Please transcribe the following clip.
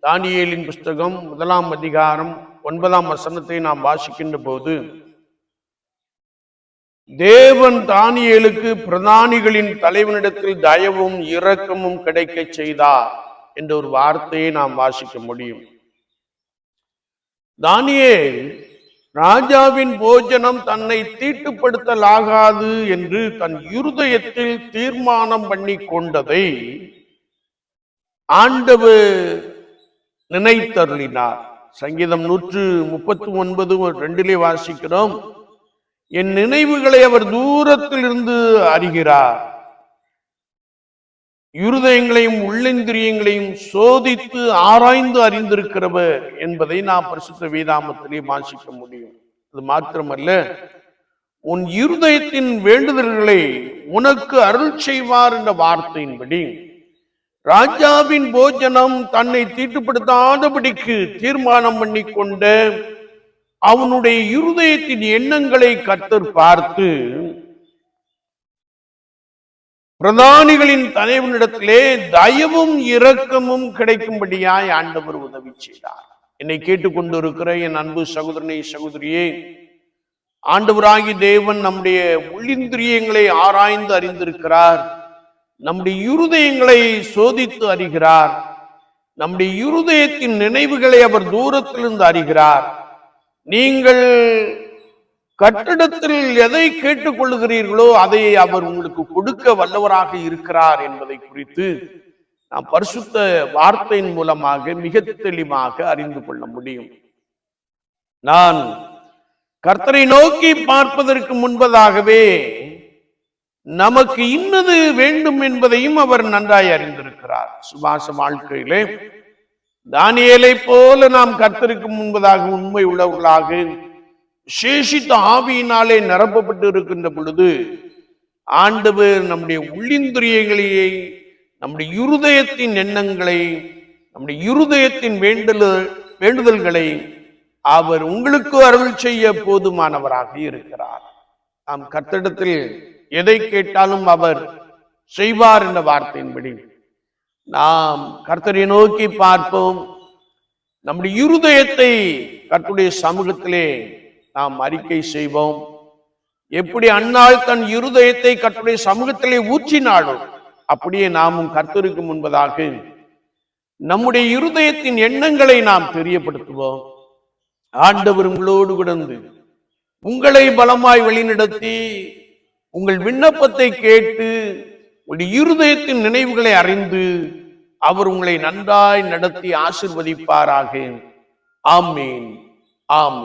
தானியலின் புஸ்தகம் முதலாம் அதிகாரம் ஒன்பதாம் வசனத்தை நாம் வாசிக்கின்ற போது தேவன் தானியலுக்கு பிரதானிகளின் தலைவனிடத்தில் தயவும் இரக்கமும் கிடைக்க செய்தார் என்ற ஒரு வார்த்தையை நாம் வாசிக்க முடியும். தானியேல் ராஜாவின் போஜனம் தன்னை தீட்டுப்படுத்தலாகாது என்று தன் இருதயத்தில் தீர்மானம் பண்ணி கொண்டதை ஆண்டவு நினைத்தருளினார். சங்கீதம் நூற்று முப்பத்தி ஒன்பது ரெண்டிலே வாசிக்கிறோம். என் நினைவுகளை அவர் தூரத்தில் இருந்து அறிகிறார். இருதயங்களையும் உள்ளிந்திரியங்களையும் சோதித்து ஆராய்ந்து அறிந்திருக்கிறவர் என்பதை நாம் பரிசுத்த வேதாமத்திலே வாசிக்க முடியும். அது மாத்திரமல்ல உன் இருதயத்தின் வேண்டுதல்களை உனக்கு அருள் செய்வார் என்ற வார்த்தையின்படி ராஜாவின் போஜனம் தன்னை தீட்டுப்படுத்தாதபடிக்கு தீர்மானம் பண்ணி கொண்ட அவனுடைய இருதயத்தின் எண்ணங்களை கத்தர் பார்த்து பிரதானிகளின் தலைவனிடத்திலே தயவும் இரக்கமும் கிடைக்கும்படியாய் ஆண்டவர் உதவி செய்தார். என்னை கேட்டுக்கொண்டிருக்கிற என் அன்பு சகோதரனை சகோதரியே ஆண்டவராகி தேவன் நம்முடைய உள்ளிந்திரியங்களை ஆராய்ந்து அறிந்திருக்கிறார். நம்முடைய இருதயங்களை சோதித்து அறிகிறார். நம்முடைய இருதயத்தின் நினைவுகளை அவர் தூரத்திலிருந்து அறிகிறார். நீங்கள் கட்டிடத்தில் எதை கேட்டுக்கொள்ளுகிறீர்களோ அதை அவர் உங்களுக்கு கொடுக்க வல்லவராக இருக்கிறார் என்பதை குறித்து நாம் பரிசுத்த வார்த்தையின் மூலமாக மிக தெளிவாக அறிந்து கொள்ள முடியும். நான் கர்த்தரை நோக்கி பார்ப்பதற்கு முன்பதாகவே நமக்கு இன்னது வேண்டும் என்பதையும் அவர் நன்றாய் அறிந்திருக்கிறார். சுபாச வாழ்க்கையிலே தானியலை போல நாம் கர்த்தருக்கு முன்பதாக உண்மை உள்ளவர்களாக சேஷித்த ஆவியினாலே நிரப்பப்பட்டு இருக்கின்ற பொழுது ஆண்டவர் நம்முடைய உள்ளிந்திரியங்களையே நம்முடைய இருதயத்தின் எண்ணங்களை நம்முடைய இருதயத்தின் வேண்டுதல் வேண்டுதல்களை அவர் உங்களுக்கு அருள் செய்ய போதுமானவராக இருக்கிறார். நாம் கத்திடத்தில் எதை கேட்டாலும் அவர் செய்வார் என்ற வார்த்தையின்படி நாம் கர்த்தரை நோக்கி பார்ப்போம். நம்முடைய இருதயத்தை கர்த்துடைய சமூகத்திலே நாம் அறிக்கை செய்வோம். எப்படி அன்னாள் தன் இருதயத்தை கர்த்துடைய சமூகத்திலே ஊற்றினாலும் அப்படியே நாமும் கர்த்தருக்கு முன்பதாக நம்முடைய இருதயத்தின் எண்ணங்களை நாம் தெரியப்படுத்துவோம். ஆண்டவர் உங்களோடு கிடந்து உங்களை பலமாய் வழிநடத்தி உங்கள் விண்ணப்பத்தை கேட்டு உங்களுடைய இருதயத்தின் நினைவுகளை அறிந்து அவர் உங்களை நன்றாய் நடத்தி ஆசிர்வதிப்பாராக. ஆமீன். ஆமீன்.